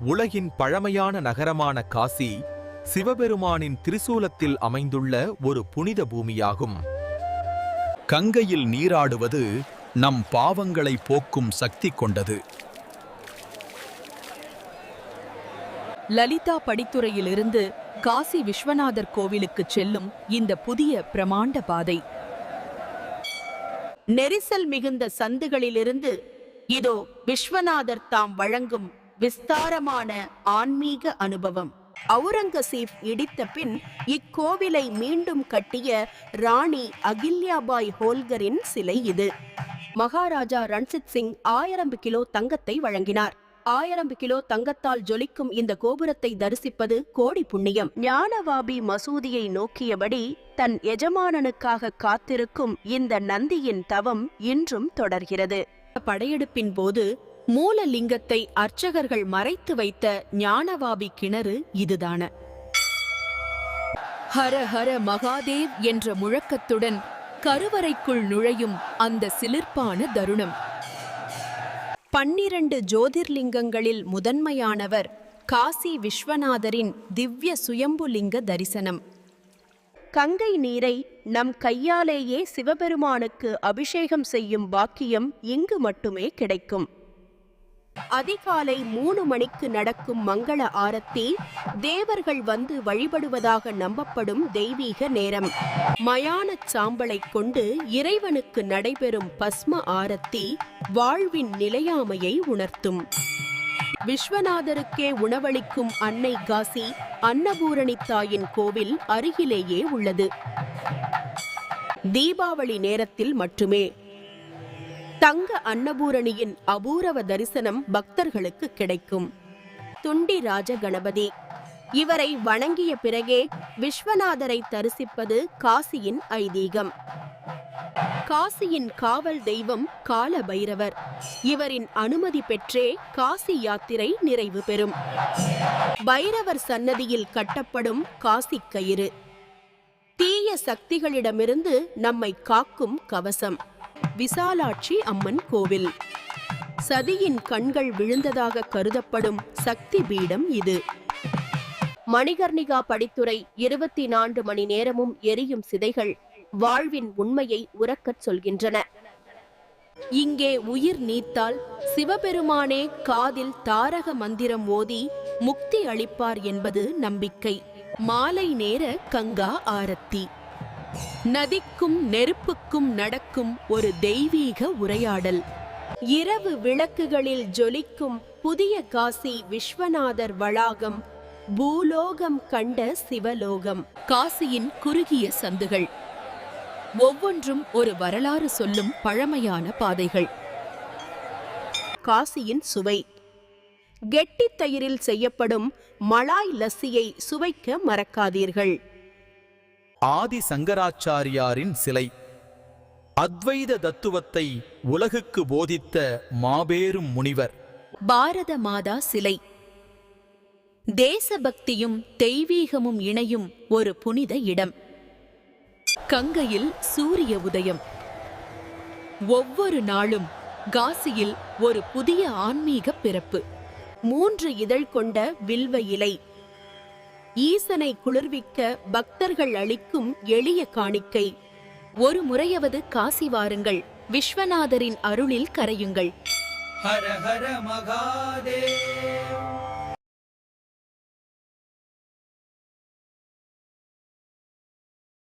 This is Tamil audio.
உலகின் பழமையான நகரமான காசி சிவபெருமானின் திரிசூலத்தில் அமைந்துள்ள ஒரு புனித பூமியாகும். கங்கையில் நீராடுவது நம் பாவங்களை போக்கும் சக்தி கொண்டது. லலிதா படித்துறையிலிருந்து காசி விஸ்வநாதர் கோவிலுக்கு செல்லும் இந்த புதிய பிரமாண்ட பாதை. நெரிசல் மிகுந்த சந்துகளிலிருந்து இதோ விஸ்வநாதர் தாம் வழங்கும் விஸ்தாரமான ஆன்மீக அனுபவம். அவுரங்கசீப் இடித்த பின் இக்கோவிலை மீண்டும் கட்டிய ராணி அகில்யாபாய் ஹோல்கரின் சிலை இது. மகாராஜா ரன்சித் சிங் ஆயிரம் கிலோ தங்கத்தை வழங்கினார். ஆயிரம் கிலோ தங்கத்தால் ஜொலிக்கும் இந்த கோபுரத்தை தரிசிப்பது கோடி புண்ணியம். ஞானவாபி மசூதியை நோக்கியபடி தன் எஜமானனுக்காக காத்திருக்கும் இந்த நந்தியின் தவம் இன்றும் தொடர்கிறது. படையெடுப்பின் போது மூலலிங்கத்தை அர்ச்சகர்கள் மறைத்து வைத்த ஞானவாபி கிணறு இதுதான. ஹர ஹர மகாதேவ் என்ற முழக்கத்துடன் கருவறைக்குள் நுழையும் அந்த சிலிர்ப்பான தருணம். பன்னிரண்டு ஜோதிர்லிங்கங்களில் முதன்மையானவர் காசி விஸ்வநாதரின் திவ்ய சுயம்புலிங்க தரிசனம். கங்கை நீரை நம் கையாலேயே சிவபெருமானுக்கு அபிஷேகம் செய்யும் பாக்கியம் இங்கு மட்டுமே கிடைக்கும். அதிகாலை மூணு மணிக்கு நடக்கும் மங்கள ஆரத்தி தேவர்கள் வந்து வழிபடுவதாக நம்பப்படும் தெய்வீக நேரம். மயானச் சாம்பலைக் கொண்டு இறைவனுக்கு நடைபெறும் பஸ்ம ஆரத்தி வாழ்வின் நிலையாமையை உணர்த்தும். விஸ்வநாதருக்கே உணவளிக்கும் அன்னை காசி அன்னபூரணி தாயின் கோவில் அருகிலேயே உள்ளது. தீபாவளி நேரத்தில் மட்டுமே தங்க அன்னபூரணியின் அபூரவ தரிசனம் பக்தர்களுக்கு கிடைக்கும். துண்டி ராஜ கணபதி இவரை வணங்கிய பிறகே விஸ்வநாதரை தரிசிப்பது காசியின் ஐதீகம். காசியின் காவல் தெய்வம் கால பைரவர் இவரின் அனுமதி பெற்றே காசி யாத்திரை நிறைவு பெறும். பைரவர் சன்னதியில் கட்டப்படும் காசி கயிறு. தீய சக்திகளிடமிருந்து நம்மை காக்கும் கவசம். விசாலாட்சி அம்மன் கோவில். சதியின் கண்கள் விழுந்ததாக கருதப்படும் சக்தி பீடம் இது. மணிகர்ணிகா படித்துறை இருபத்தி நான்கு மணி நேரமும் எரியும் சிதைகள் வாழ்வின் உண்மையை உறக்கச் சொல்கின்றன. இங்கே உயிர் நீத்தால் சிவபெருமானே காதில் தாரக மந்திரம் ஓதி முக்தி அளிப்பார் என்பது நம்பிக்கை. மாலை நேர கங்கா ஆரத்தி. நதிக்கும் நெருப்புக்கும் நடக்கும் ஒரு தெய்வீக உரையாடல். இரவு விளக்குகளில் ஜொலிக்கும் புதிய காசி விஸ்வநாதர் வளாகம் பூலோகம் கண்ட சிவலோகம். காசியின் குறுகிய சந்துகள். ஒவ்வொன்றும் ஒரு வரலாறு சொல்லும் பழமையான பாதைகள். காசியின் சுவை. கெட்டித் தயிரில் செய்யப்படும் மலாய் லஸ்ஸியை சுவைக்க மறக்காதீர்கள். ஆதி சங்கராச்சாரியாரின் சிலை. அத்வைத தத்துவத்தை உலகுக்கு போதித்த மாபெரும் முனிவர். பாரத மாதா சிலை. தேசபக்தியும் தெய்வீகமும் இணையும் ஒரு புனித இடம். கங்கையில் சூரிய உதயம். ஒவ்வொரு நாளும் காசியில் ஒரு புதிய ஆன்மீக பிறப்பு. மூன்று இதழ் கொண்ட வில்வ இலை. ஈசனை குளிர்விக்க பக்தர்கள் அளிக்கும் எளிய காணிக்கை. ஒரு முறையவது காசி வாருங்கள். விஸ்வநாதரின் அருளில் கரையுங்கள். ஹர ஹர மகாதேவ்